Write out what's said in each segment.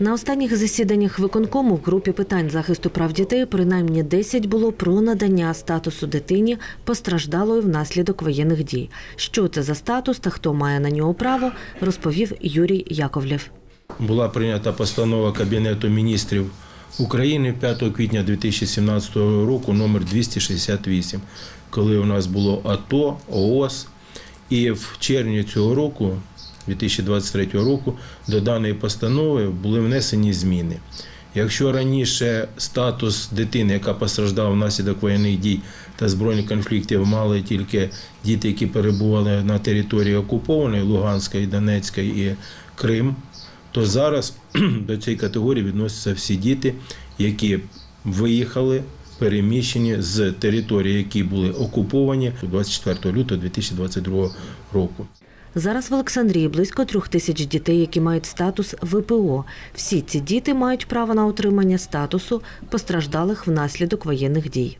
На останніх засіданнях виконкому в групі питань захисту прав дітей принаймні 10 було про надання статусу дитині постраждалої внаслідок воєнних дій. Що це за статус та хто має на нього право, розповів Юрій Яковлєв. Була прийнята постанова Кабінету міністрів України 5 квітня 2017 року номер 268, коли у нас було АТО, ООС. І в червні цього року, 2023 року, до даної постанови були внесені зміни. Якщо раніше статус дитини, яка постраждала внаслідок воєнних дій та збройних конфліктів, мали тільки діти, які перебували на території окупованої Луганської, Донецької і Крим, то зараз до цієї категорії відносяться всі діти, які виїхали, переміщені з території, які були окуповані 24 лютого 2022 року. Зараз в Олександрії близько трьох тисяч дітей, які мають статус ВПО. Всі ці діти мають право на отримання статусу постраждалих внаслідок воєнних дій.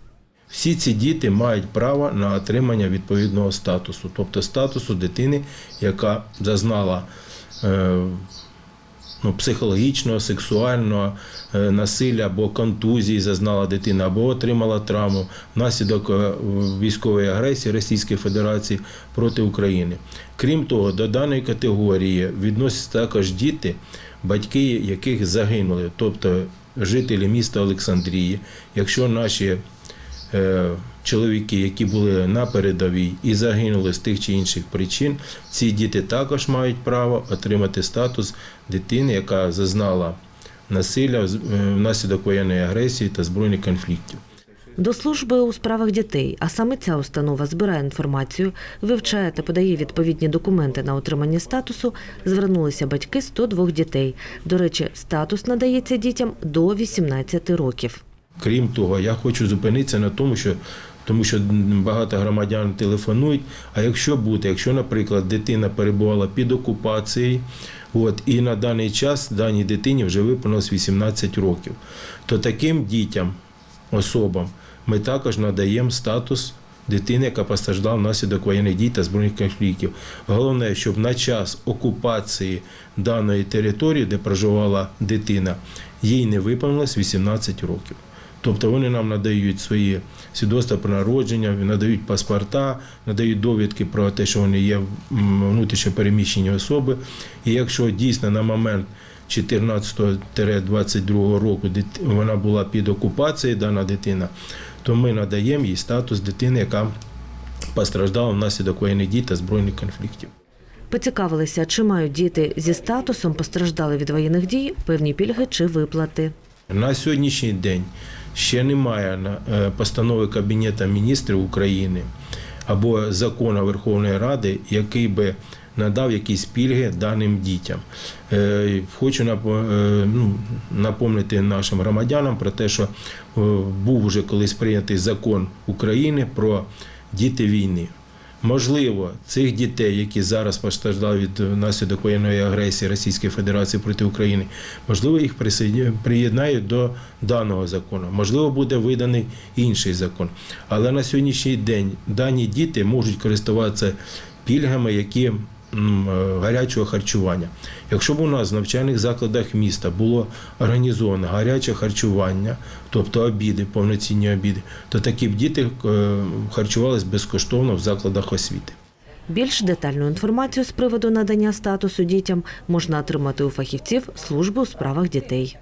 Всі ці діти мають право на отримання відповідного статусу, тобто статусу дитини, яка зазнала е, ну, психологічного, сексуального е, насилля або контузії, зазнала дитина, або отримала травму внаслідок е, військової агресії Російської Федерації проти України. Крім того, до даної категорії відносяться також діти, батьки яких загинули, тобто жителі міста Олександрії. Якщо наші е, чоловіки, які були на передовій і загинули з тих чи інших причин, ці діти також мають право отримати статус дитини, яка зазнала насилля е, внаслідок воєнної агресії та збройних конфліктів. До служби у справах дітей, а саме ця установа збирає інформацію, вивчає та подає відповідні документи на отримання статусу, звернулися батьки 102 дітей. До речі, статус надається дітям до 18 років. Крім того, я хочу зупинитися на тому, що тому що багато громадян телефонують. А якщо бути, якщо, наприклад, дитина перебувала під окупацією, от, і на даний час даній дитині вже виповнилось 18 років, то таким дітям, особам, ми також надаємо статус дитини, яка постраждала внаслідок воєнних дій та збройних конфліктів. Головне, щоб на час окупації даної території, де проживала дитина, їй не виповнилось 18 років. Тобто вони нам надають свої свідоцтва про народження, надають паспорта, надають довідки про те, що вони є внутрішньо переміщені особи. І якщо дійсно на момент 14-22 року вона була під окупацією, дана дитина, то ми надаємо їй статус дитини, яка постраждала внаслідок воєнних дій та збройних конфліктів. Поцікавилися, чи мають діти зі статусом постраждали від воєнних дій певні пільги чи виплати. На сьогоднішній день ще немає е, постанови Кабінету міністрів України або закону Верховної Ради, який би надав якісь пільги даним дітям. Е, Хочу е, ну, напомнити нашим громадянам про те, що був вже колись прийнятий закон України про діти війни. Можливо, цих дітей, які зараз постраждали від наслідок воєнної агресії Російської Федерації проти України, можливо, їх приєднають до даного закону. Можливо, буде виданий інший закон. Але на сьогоднішній день дані діти можуть користуватися пільгами, які гарячого харчування. Якщо б у нас в навчальних закладах міста було організовано гаряче харчування, тобто обіди, повноцінні обіди, то такі б діти е, харчувались безкоштовно в закладах освіти. Більш детальну інформацію з приводу надання статусу дітям можна отримати у фахівців служби у справах дітей.